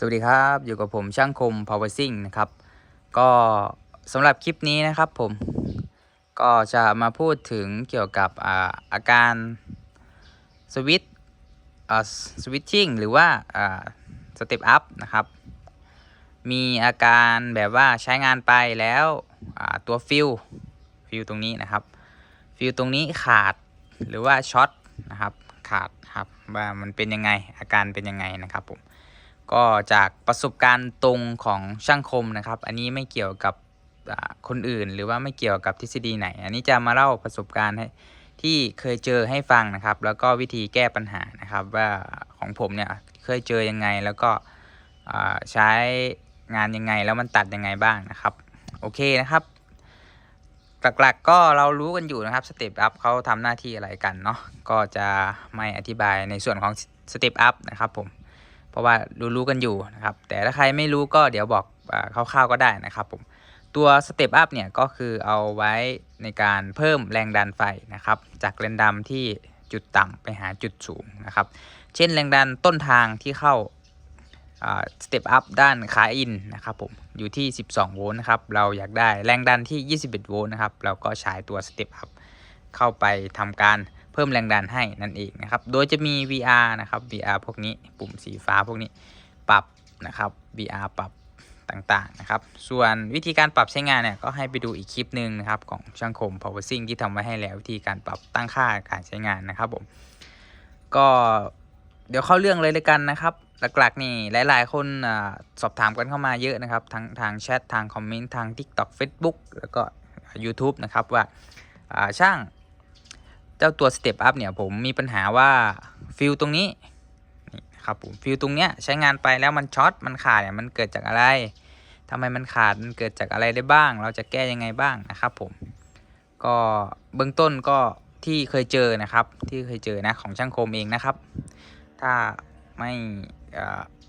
สวัสดีครับ อยู่กับผมช่างคม power sing นะครับ ก็สำหรับคลิปนี้นะครับผม ก็จะมาพูดถึงเกี่ยวกับอาอาการสวิตสวิตชิ่งหรือว่าสเต็ปอัพนะครับ มีอาการแบบว่าใช้งานไปแล้วตัวฟิลฟิลตรงนี้นะครับ ฟิลตรงนี้ขาดหรือว่าช็อตนะครับ ขาดครับว่ามันเป็นยังไงอาการเป็นยังไงนะครับผม ก็จากประสบการณ์ตรงของช่างคมนะครับ อันนี้ไม่เกี่ยวกับคนอื่น หรือว่าไม่เกี่ยวกับทฤษฎีไหน อันนี้จะมาเล่าประสบการณ์ให้ที่เคยเจอให้ฟังนะครับ แล้วก็วิธีแก้ปัญหานะครับ ว่าของผมเนี่ยเคยเจอยังไง แล้วก็ใช้งานยังไงแล้วมันตัดยังไงบ้างนะครับ โอเคนะครับ หลักๆก็เรารู้กันอยู่นะครับสเต็ปอัพเขาทำหน้าที่อะไรกันเนาะก็จะไม่อธิบายในส่วนของสเต็ปอัพนะครับผม เพราะว่ารู้ๆกันอยู่นะครับ แต่ถ้าใครไม่รู้ก็เดี๋ยวบอกอคร่าวๆก็ได้นะครับผม ตัวสเตปอัพเนี่ยก็คือเอาไว้ในการเพิ่มแรงดันไฟนะครับ จากแรงดันที่จุดต่ำไปหาจุดสูงนะครับ เช่นแรงดันต้นทางที่เข้าสเตปอัพด้านขาอินนะครับผมอยู่ที่ 12 โวลต์นะครับ เราอยากได้แรงดันที่ 21 โวลต์นะครับ เราก็ใช้ตัวสเตปอัพเข้าไปทำการ พิ่มแรงดันให้นั่นเองนะครับ โดยจะมี VR นะครับ VR พวกนี้ปุ่มสีฟ้าพวกนี้ปรับนะครับ VR ปรับต่างๆนะครับ ส่วนวิธีการปรับใช้งานเนี่ยก็ให้ไปดูอีกคลิปหนึ่งนะครับของช่างคม power sing ที่ทำไว้ให้แล้ววิธีการปรับตั้งค่าการใช้งานนะครับผมก็เดี๋ยวเข้าเรื่องเลยเลยกันนะครับ หลักๆนี่หลายๆ คนอสอบถามกันเข้ามาเยอะนะครับทั้งทางแชททางคอมเมนต์ทาง TikTok Facebook แล้วก็ YouTube นะครับว่าช่าง เจ้าตัว Step Up เนี่ยผมมีปัญหาว่าฟิลตรงนี้นี่ครับผมฟิลตรงเนี้ยใช้งานไปแล้วมันช็อตมันขาดเนี่ยมันเกิดจากอะไรทำไมมันขาดมันเกิดจากอะไรได้บ้าง เราจะแก้ยังไงบ้างนะครับผมก็เบื้องต้นก็ที่เคยเจอนะครับ ที่เคยเจอนะของช่างคมเองนะครับ ถ้าไม่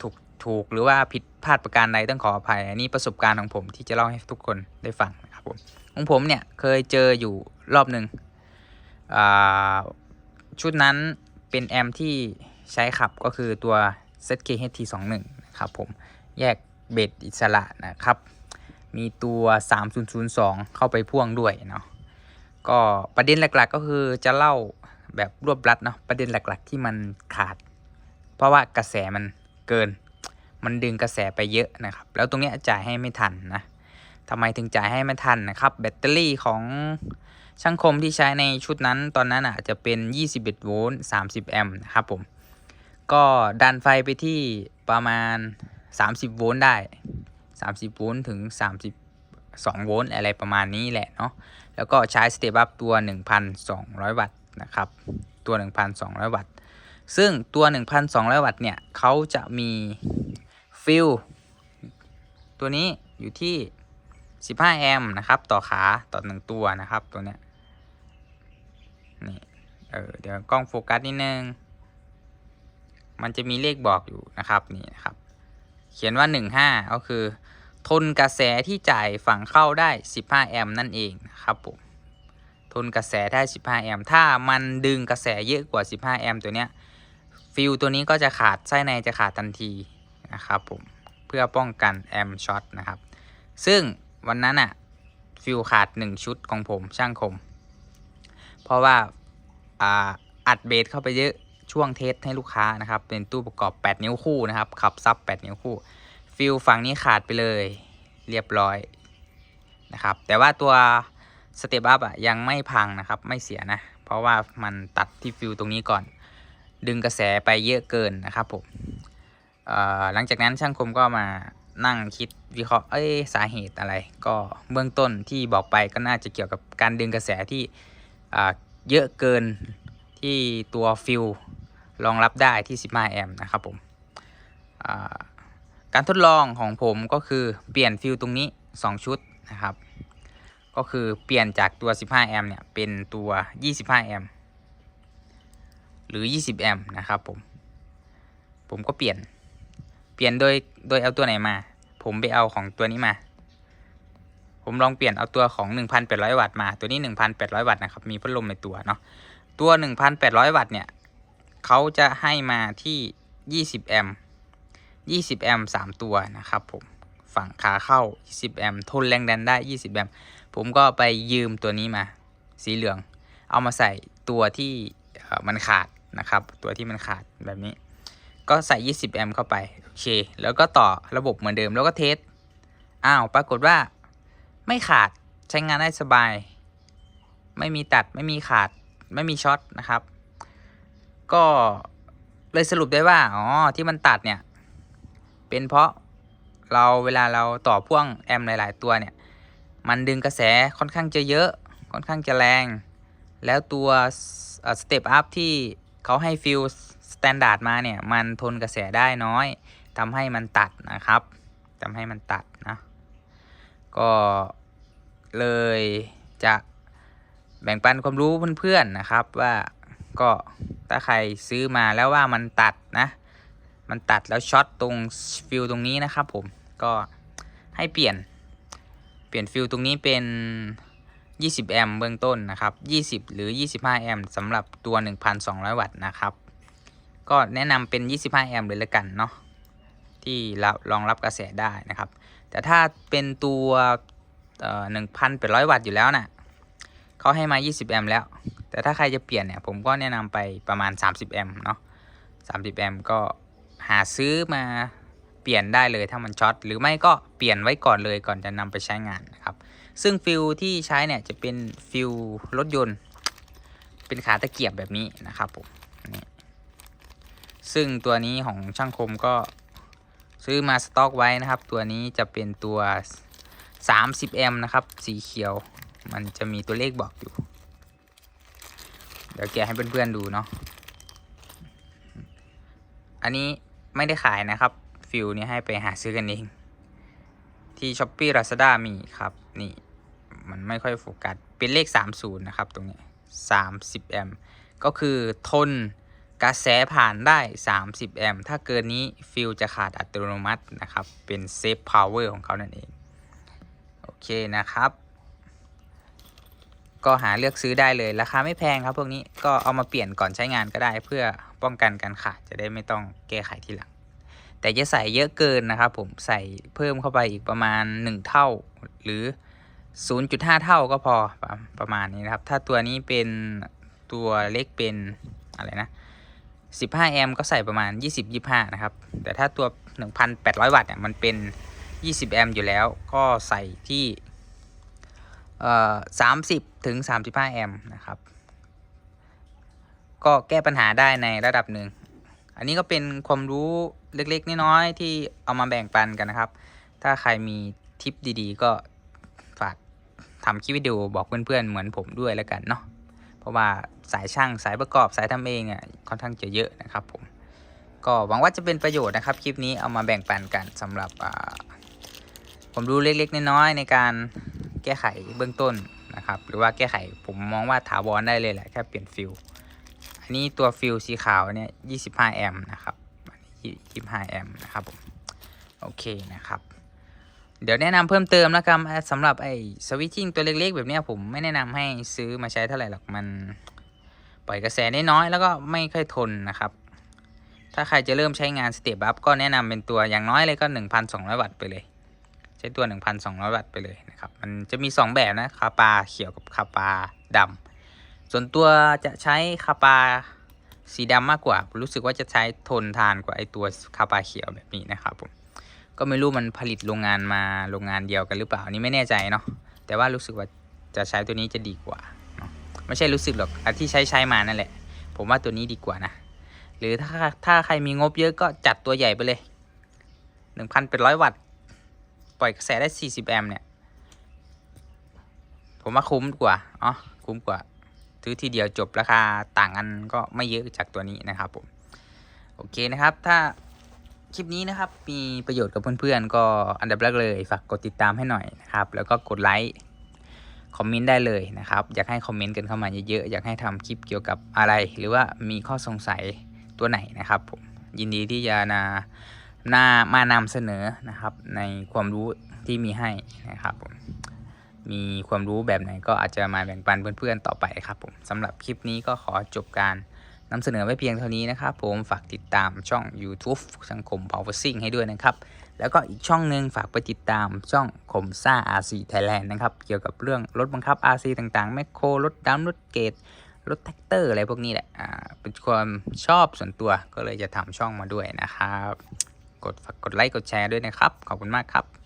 ถูกถูกหรือว่าผิดพลาดประการใดต้องขออภัย อันนี้ประสบการณ์ของผมที่จะเล่าให้ทุกคนได้ฟังนะครับผมของผมเนี่ยเคยเจออยู่รอบหนึ่ง ชุดนั้นเป็นแอมที่ใช้ขับก็คือตัว ZKHT21 นะครับผมแยกเบสอิสระนะครับ มีตัว 3002 เข้าไปพ่วงด้วยเนาะก็ประเด็นหลักๆก็คือจะเล่าแบบรวบรัดเนาะประเด็นหลักๆ ที่มันขาด เพราะว่ากระแสมันเกิน มันดึงกระแสไปเยอะนะครับ แล้วตรงเนี้ยจ่ายให้ไม่ทันนะทำไมถึงจ่ายให้ไม่ทันนะครับ แบตเตอรี่ของ ช่างคมที่ใช้ในชุดนั้นตอนนั้นอะจะเป็น 21 โวลต์ 30 แอมป์นะครับผม ก็ดันไฟไปที่ประมาณ 30 โวลต์ได้ 30 โวลต์ถึง 32 โวลต์อะไรประมาณนี้แหละเนาะ แล้วก็ใช้สเตปอัพตัว 1,200 วัตต์นะครับ ตัว 1,200 วัตต์ ซึ่งตัว 1,200 วัตต์เนี่ยเขาจะมีฟิลตัวนี้อยู่ที่ 15 แอมป์นะครับ ต่อขาต่อ1ตัวนะครับตัวเนี้ยนี่เออเดี๋ยวกล้องโฟกัสนิดนึง มันจะมีเลขบอกอยู่นะครับนี่นะครับ เขียนว่า 15 ก็คือ ทนกระแสที่จ่ายฝั่งเข้าได้ 15 แอมป์นั่นเองนะครับผมทนกระแสได้ 15 แอมป์ถ้ามันดึงกระแสเยอะกว่า 15 แอมป์ตัวเนี้ยฟิลตัวนี้ก็จะขาดไส้ในจะขาดทันทีนะครับผมเพื่อป้องกันแอมป์ช็อตนะครับ ซึ่ง วันนั้นอะฟิลขาด1ชุดของผมช่างคม เพราะว่าอาัดเบสเข้าไปเยอะช่วงเทสให้ลูกค้านะครับ เป็นตู้ประกอบ 8 นิ้วคู่นะครับ ขับซับ 8 นิ้วคู่ ฟิลฝั่งนี้ขาดไปเลยเรียบร้อยนะครับ แต่ว่าตัวสเตปอัพอะยังไม่พังนะครับ ไม่เสียนะ เพราะว่ามันตัดที่ฟิลตรงนี้ก่อน ดึงกระแสไปเยอะเกินนะครับผมหลังจากนั้นช่างคมก็มา นั่งคิดวิเคราะห์เอ้ยสาเหตุอะไร ก็เบื้องต้นที่บอกไปก็น่าจะเกี่ยวกับการดึงกระแสที่อ่าเยอะเกินที่ตัวฟิลรองรับได้ที่ 15 แอมป์นะครับผมการทดลองของผมก็คือเปลี่ยนฟิลตรงนี้ 2 ชุดนะครับ ก็คือเปลี่ยนจากตัว 15 แอมป์เนี่ยเป็นตัว 25 แอมป์หรือ 20 แอมป์นะครับผม ผมก็เปลี่ยน เปลี่ยนโดยโดยเอาตัวไหนมา ผมไปเอาของตัวนี้มา ผมลองเปลี่ยนเอาตัวของ 1,800 วัตต์มา ตัวนี้ 1,800 วัตต์นะครับ มีพัดลมในตัวเนาะ ตัว 1,800 วัตต์เนี่ยเขาจะให้มาที่ 20 แอมป์20 แอมป์3ตัวนะครับผม ฝั่งขาเข้า 20 แอมป์ ทนแรงดันได้ 20 แอมป์ ผมก็ไปยืมตัวนี้มา สีเหลือง เอามาใส่ตัวที่มันขาดนะครับ ตัวที่มันขาดแบบนี้ ก็ใส่ 20 แอมป์เข้าไป โอเค แล้วก็ต่อระบบเหมือนเดิมแล้วก็เทส อ้าว ปรากฏว่า ไม่ขาดใช้งานได้สบาย ไม่มีตัดไม่มีขาดไม่มีช็อตนะครับ ก็เลยสรุปได้ว่า อ๋อ ที่มันตัดเนี่ย เป็นเพราะเราเวลาเราต่อพ่วงแอมหลาย ๆ ตัวเนี่ย มันดึงกระแสค่อนข้างจะเยอะ ค่อนข้างจะแรง แล้วตัวสเต็ปอัพที่เขาให้ฟิลสแตนดาร์ดมาเนี่ย มันทนกระแสได้น้อย ทำให้มันตัดนะครับทำให้มันตัดนะก็เลยจะแบ่งปันความรู้เพื่อนๆนะครับว่าก็ถ้าใครซื้อมาแล้วว่ามันตัดนะ มันตัดแล้วช็อตตรงฟิลตรงนี้นะครับผมก็ให้เปลี่ยนเปลี่ยนฟิลตรงนี้เป็น 20 แอมป์เบื้องต้นนะครับ 20 หรือ 25 แอมป์สำหรับตัว 1,200 วัตต์นะครับ ก็แนะนำเป็น 25 แอมป์เลยละกันเนาะ ที่รับรองรับกระแสได้นะครับ แต่ถ้าเป็นตัวเอ่อ1,800วัตต์อยู่แล้วนะ่ะเขาให้มา 20 แอมป์แล้ว แต่ถ้าใครจะเปลี่ยนเนี่ย ผมก็แนะนำไปประมาณ 30 แอมป์เนาะ30 แอมป์ก็หาซื้อมาเปลี่ยนได้เลยถ้ามันช็อตหรือไม่ก็เปลี่ยนไว้ก่อนเลยก่อนจะนำไปใช้งานนะครับ ซึ่งฟิลที่ใช้เนี่ยจะเป็นฟิลรถยนต์ เป็นขาตะเกียบแบบนี้นะครับผมนี่ซึ่งตัวนี้ของช่างคมก็ ซื้อมาสต็อกไว้นะครับ ตัวนี้จะเป็นตัว 30 แอมนะครับ สีเขียว มันจะมีตัวเลขบอกอยู่ เดี๋ยวแกะให้เพื่อนๆดูเนาะ อันนี้ไม่ได้ขายนะครับ ฟิลนี้ให้ไปหาซื้อกันเอง ที่ s h อ p e e Lazada มีครับ นี่ มันไม่ค่อยโฟกัส เป็นเลข 30 นะครับ ตรงนี้ 30 แอม ก็คือทน กระแสผ่านได้ 30 แอมป์ถ้าเกินนี้ฟิลจะขาดอัตโนมัตินะครับ เป็นเซฟพาวเวอร์ของเขานั่นเอง โอเคนะครับ ก็หาเลือกซื้อได้เลย ราคาไม่แพงครับ พวกนี้ก็เอามาเปลี่ยนก่อนใช้งานก็ได้ เพื่อป้องกันการขาดจะได้ไม่ต้องแก้ไขทีหลัง แต่จะใส่เยอะเกินนะครับ ผมใส่เพิ่มเข้าไปอีกประมาณ 1 เท่า หรือ 0.5 เท่าก็พอประประมาณนี้นะครับ ถ้าตัวนี้เป็นตัวเล็กเป็นอะไรนะ 15 แอมป์ก็ใส่ประมาณ 20-25 นะครับ แต่ถ้าตัว 1,800 วัตต์เนี่ยมันเป็น 20 แอมป์อยู่แล้วก็ใส่ที่เอ่อ30 ถึง 35 แอมป์นะครับ ก็แก้ปัญหาได้ในระดับหนึ่ง อันนี้ก็เป็นความรู้เล็กๆ น้อยๆ ที่เอามาแบ่งปันกันนะครับ ถ้าใครมีทิปดีๆ ก็ฝากทำคลิปวิดีโอบอกเพื่อนๆ เหมือนผมด้วยแล้วกันเนาะ เพราะว่าสายช่างสายประกอบสายทำเองอะค่อนข้างจะเยอะนะครับผมก็หวังว่าจะเป็นประโยชน์นะครับคลิปนี้เอามาแบ่งปันกันสำหรับผมรู้เล็กๆน้อยๆในการแก้ไขเบื้องต้นนะครับหรือว่าแก้ไขผมมองว่าถาวรได้เลยแหละแค่เปลี่ยนฟิลอันนี้ตัวฟิลสีขาวเนี่ย25แอมป์นะครับ25แอมป์นะครับผมโอเคนะครับ เดี๋ยวแนะนำเพิ่มเติมนะครับสำหรับไอ้สวิตชิ่งตัวเล็กๆ แบบนี้ผมไม่แนะนำให้ซื้อมาใช้เท่าไหร่หรอกมัน ปล่อยกระแสได้น้อยแล้วก็ไม่ค่อยทนนะครับ ถ้าใครจะเริ่มใช้งานสเตปอัพก็แนะนำเป็นตัวอย่างน้อยเลยก็ 1,200 วัตต์ไปเลย ใช้ตัว 1,200 วัตต์ไปเลยนะครับ มันจะมี 2 แบบนะคาปาเขียวกับคาปาดำส่วนตัวจะใช้คาปาสีดำมากกว่า รู้สึกว่าจะใช้ทนทานกว่าไอตัวคาปาเขียวแบบนี้นะครับผม ก็ไม่รู้มันผลิตโรงงานมาโรงงานเดียวกันหรือเปล่านี้ไม่แน่ใจเนาะแต่ว่ารู้สึกว่าจะใช้ตัวนี้จะดีกว่าเนาะไม่ใช่รู้สึกหรอกอันที่ใช้ใช้มานั่นแหละ ผมว่าตัวนี้ดีกว่านะหรือถ้าถ้าใครมีงบเยอะก็จัดตัวใหญ่ไปเลย1,800วัตต์ปล่อยกระแสได้ 40 แอมป์เนี่ย ผมว่าคุ้มกว่าอ๋อคุ้มกว่าซื้อทีเดียวจบราคาต่างกันก็ไม่เยอะจากตัวนี้นะครับผม โอเคนะครับ ถ้า คลิปนี้นะครับมีประโยชน์กับเพื่อนๆ ก็อันดับแรกเลยฝากกดติดตามให้หน่อยนะครับ แล้วก็กดไลค์คอมเมนต์ได้เลยนะครับ อยากให้คอมเมนต์กันเข้ามาเยอะๆ อยากให้ทำคลิปเกี่ยวกับอะไร หรือว่ามีข้อสงสัยตัวไหนนะครับผมยินดีที่จะนานามานำเสนอนะครับ ในความรู้ที่มีให้นะครับผมมีความรู้แบบไหนก็อาจจะมาแบ่งปันเพื่อนๆต่อไปครับผมสำหรับคลิปนี้ก็ขอจบการ นำเสนอไม่เพียงเท่านี้นะครับ ผมฝากติดตามช่อง YouTube สังคม Power s i n g ให้ด้วยนะครับ แล้วก็อีกช่องหนึ่งฝากไปติดตามช่องคมซ่า RC Thailand นะครับเกี่ยวกับเรื่องรถบังคับ RC ต่างๆแมคโครรถดำรถเกตรถแท็กเตอร์อะไรพวกนี้แหละอ่าเป็นความชอบส่วนตัวก็เลยจะทำช่องมาด้วยนะครับ กดฝากกดไลค์กดแชร์ด้วยนะครับ ขอบคุณมากครับ